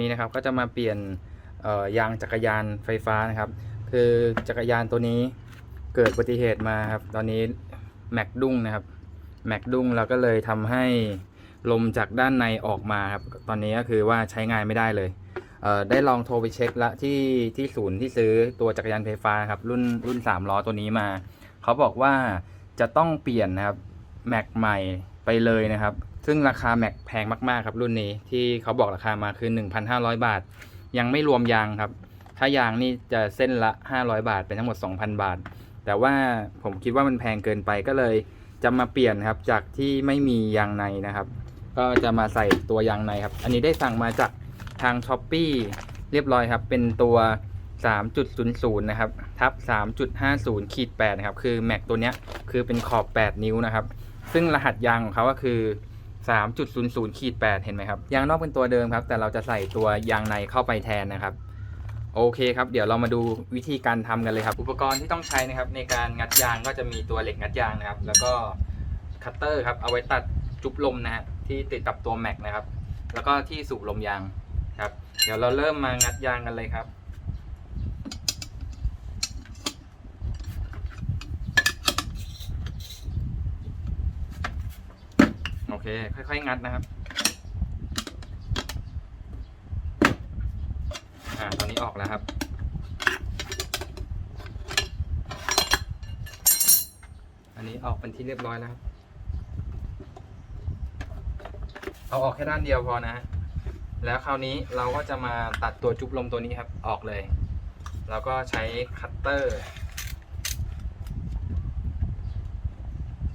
นี้นะครับก็จะมาเปลี่ยนยางจักรยานไฟฟ้านะครับ คือจักรยานตัวนี้เกิดอุบัติเหตุมาครับตอนนี้แม็กดุ้งนะครับแม็กดุ้งแล้วก็เลยทำให้ลมจากด้านในออกมาครับตอนนี้ก็คือว่าใช้งานไม่ได้เลยเได้ลองโทรไปเช็คละที่ที่ศูนย์ที่ซื้อตัวจักรยานไฟฟ้าครับรุ่นรุ่น3ล้อตัวนี้มา เขาบอกว่าจะต้องเปลี่ยนนะครับแม็กใหม่ไปเลยนะครับ ซึ่งราคาแม็กแพงมากๆครับรุ่นนี้ที่เขาบอกราคามาคือ 1,500 บาท ยังไม่รวมยางครับ ถ้ายางนี่จะเส้นละ 500 บาทเป็นทั้งหมด 2,000 บาท แต่ว่าผมคิดว่ามันแพงเกินไปก็เลยจะมาเปลี่ยนครับจากที่ไม่มียางในนะครับ ก็จะมาใส่ตัวยางในครับ อันนี้ได้สั่งมาจากทาง s h อ p e e เรียบร้อยครับ เป็นตัว 3.00 นะครับ ทับ 3.50ขีด8นะครับ คือแม็กตัวเนี้ยคือเป็นขอบ 8 นิ้วนะครับ ซึ่งรหัสยางของเขาก็คือ 3.00ขีด8เห็นไหมครับ ยางนอกเป็นตัวเดิมครับ แต่เราจะใส่ตัวยางในเข้าไปแทนนะครับ โอเคครับ เดี๋ยวเรามาดูวิธีการทำกันเลยครับ อุปกรณ์ที่ต้องใช้นะครับ ในการงัดยางก็จะมีตัวเหล็กงัดยางนะครับ แล้วก็คัตเตอร์ครับ เอาไว้ตัดจุบลมนะฮะที่ติดกับตัวแม็กนะครับ แล้วก็ที่สูบลมยางครับ เดี๋ยวเราเริ่มมางัดยางกันเลยครับ โอเคค่อยๆ งัดนะครับ อ่า ตอนนี้ออกแล้วครับ อันนี้ออกเป็นที่เรียบร้อยแล้วครับ เอาออกแค่ด้านเดียวพอนะฮะแล้วคราวนี้เราก็จะมาตัดตัวจุบลมตัวนี้ครับ ออกเลย แล้วก็ใช้คัตเตอร์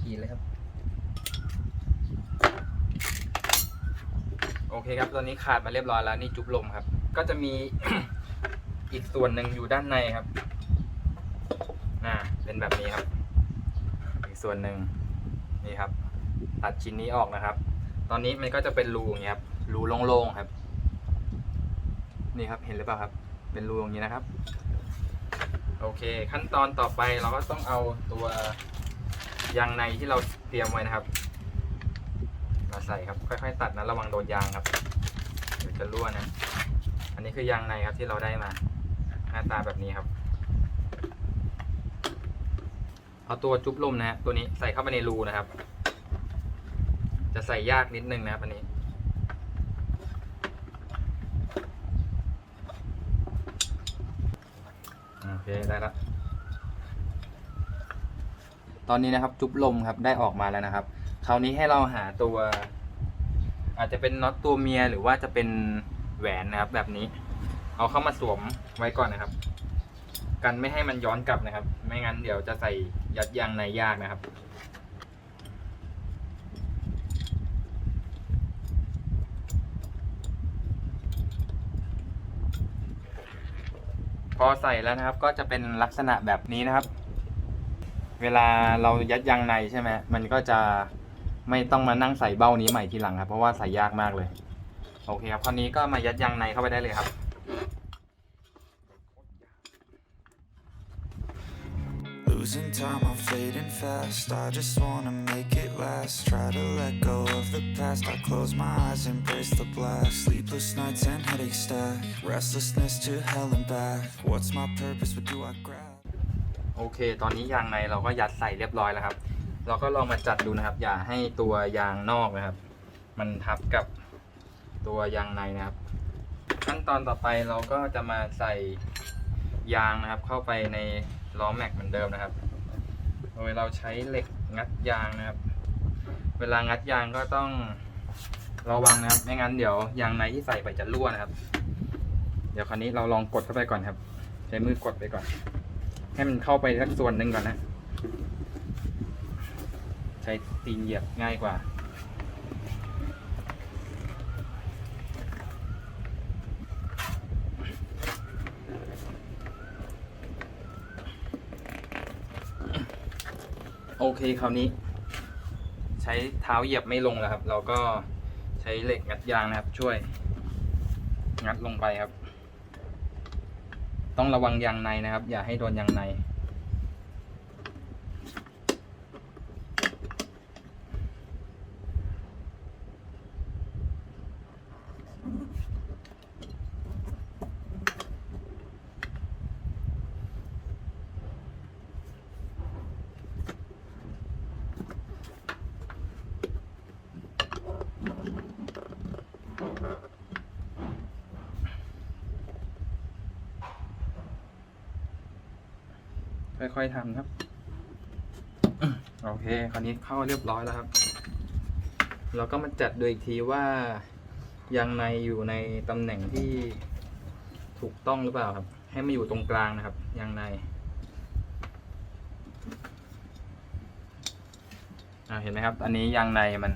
ขีดเลยครับ โอเคครับตอนนี้ขาดมาเรียบร้อยแล้วนี่จุบลมครับ ก็จะมี อีกส่วนหนึ่งอยู่ด้านในครับอ่าเป็นแบบนี้ครับ อีกส่วนหนึ่งนี่ครับ ตัดชิ้นนี้ออกนะครับ ตอนนี้มันก็จะเป็นรูอย่างเงี้ยครับรูโล่งๆครับ นี่ครับเห็นหรือเปล่าครับ เป็นรูอย่างนี้นะครับ โอเค ขั้นตอนต่อไปเราก็ต้องเอาตัวยางในที่เราเตรียมไว้นะครับ มาใส่ครับ ค่อยๆ ตัดนะระวังโดนยางครับเดี๋ยวจะรั่วนะ อันนี้คือยางในครับที่เราได้มา หน้าตาแบบนี้ครับ เอาตัวจุ๊บลมนะฮะตัวนี้ใส่เข้าไปในรูนะครับ จะใส่ยากนิดนึงนะครับอันนี้โอเคได้แล้วตอนนี้นะครับจุ๊บลมครับได้ออกมาแล้วนะครับ คราวนี้ให้เราหาตัว อาจจะเป็นน็อตตัวเมียหรือว่าจะเป็นแหวนนะครับ แบบนี้ เอาเข้ามาสวมไว้ก่อนนะครับ กันไม่ให้มันย้อนกลับนะครับ ไม่งั้นเดี๋ยวจะใส่ยัดยางในยากนะครับพอใส่แล้วนะครับก็จะเป็นลักษณะแบบนี้นะครับ เวลาเรายัดยางในใช่ไหมมันก็จะ ไม่ต้องมานั่งใส่เบ้านี้ใหม่ทีหลังครับ เพราะว่าใส่ยากมากเลย โอเคครับคราวนี้ก็มายัดยางในเข้าไปได้เลยครับ Losing time, I'm fading fast. I just wanna make it last. Try to let go of the past. I close my eyes, embrace the blast. Sleepless nights and headaches stack. Restlessness to hell and back. What's my purpose? What do I grab? โอเค ตอนนี้ยางในเราก็ยัดใส่เรียบร้อยแล้วครับ เราก็ลองมาจัดดูนะครับ อย่าให้ตัวยางนอกนะครับ มันทับกับตัวยางในนะครับ ขั้นตอนต่อไปเราก็จะมาใส่ยางนะครับ เข้าไปในล้อแม็กเหมือนเดิมนะครับ โดยเราใช้เหล็กงัดยางนะครับ เวลางัดยางก็ต้องระวังนะครับ ไม่งั้นเดี๋ยวยางในที่ใส่ไปจะรั่วนะครับ เดี๋ยวคราวนี้เราลองกดเข้าไปก่อนครับ ใช้มือกดไปก่อน ให้มันเข้าไปสักส่วนหนึ่งก่อนนะ ใช้ตีนเหยียบง่ายกว่า โอเคคราวนี้ ใช้เท้าเหยียบไม่ลงแล้วครับ เราก็ใช้เหล็กงัดยางนะครับ ช่วย งัดลงไปครับ ต้องระวังยางในนะครับ อย่าให้โดนยางใน ค่อยๆทำครับ โอเค คราวนี้เข้าเรียบร้อยแล้วครับ เราก็มาจัดดูอีกทีว่ายางในอยู่ในตำแหน่งที่ถูกต้องหรือเปล่าครับ ให้มาอยู่ตรงกลางนะครับยางในเห็นไหมครับ อันนี้ยางในมัน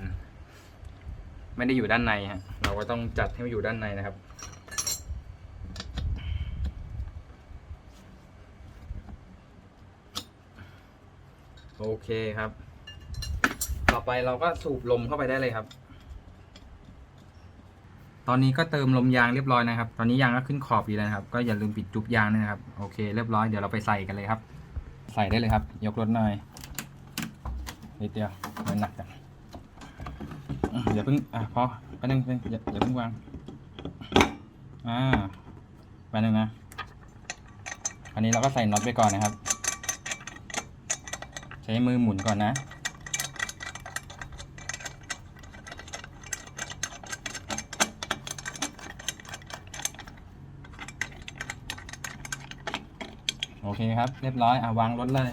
ไม่ได้อยู่ด้านในฮะ เราก็ต้องจัดให้มันอยู่ด้านในนะครับ โอเคครับ ต่อไปเราก็สูบลมเข้าไปได้เลยครับ ตอนนี้ก็เติมลมยางเรียบร้อยนะครับ ตอนนี้ยางก็ขึ้นขอบอยู่แล้วนะครับ ก็อย่าลืมปิดจุกยางด้วยนะครับ โอเค เรียบร้อย เดี๋ยวเราไปใส่กันเลยครับ ใส่ได้เลยครับ ยกรถหน่อย นิดเดียวมันหนักจังอย่าเพิ่ง อะพอไปหนึ่งไปอย่าอย่าเพิ่งวาง อ่าไปหนึ่งนะ อันนี้เราก็ใส่น็อตไปก่อนนะครับ ช้มือหมุนก่อนนะ โอเคครับ เรียบร้อยอะวางรถเลย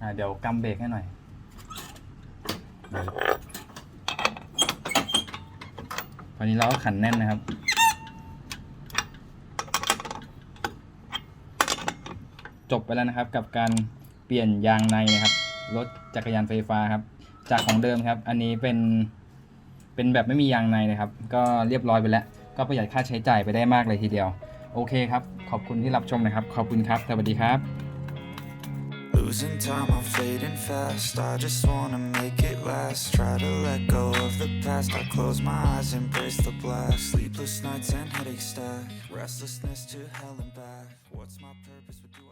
อะเดี๋ยวกำเบรกให้หน่อยตอนนี้เราก็ขันแน่นนะครับจบไปแล้วนะครับกับการ ปลี่ยนยางในนะครับรถจักรยานไฟฟ้าครับ จากของเดิมครับ อันนี้เป็นเป็นแบบไม่มียางในนะครับ ก็เรียบร้อยไปแล้ว ก็ประหยัดค่าใช้จ่ายไปได้มากเลยทีเดียว โอเคครับ ขอบคุณที่รับชมนะครับ ขอบคุณครับ สวัสดีครับ Losing time, I'm fading fast. I just wanna make it last. Try to let go of the past. I close my eyes, embrace the blast. Sleepless nights and headaches stack. Restlessness to hell and back. What's my purpose? What do I